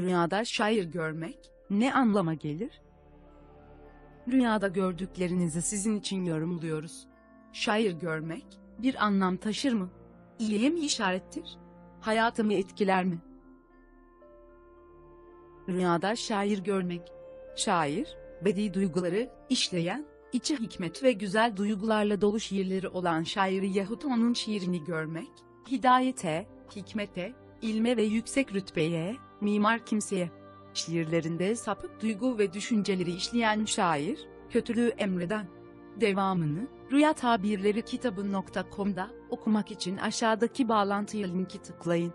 Rüyada şair görmek ne anlama gelir? Rüyada gördüklerinizi sizin için yorumluyoruz. Şair görmek bir anlam taşır mı? İyiye mi işarettir? Hayatımı etkiler mi? Rüyada şair görmek. Şair, bedi duyguları işleyen, içi hikmet ve güzel duygularla dolu şiirleri olan şairi yahut onun şiirini görmek, hidayete, hikmete, ilme ve yüksek rütbeye, mimar kimseye. Şiirlerinde sapık duygu ve düşünceleri işleyen şair, kötülüğü emreden. Devamını, Rüya Tabirleri kitabı.com'da okumak için aşağıdaki bağlantıya linki tıklayın.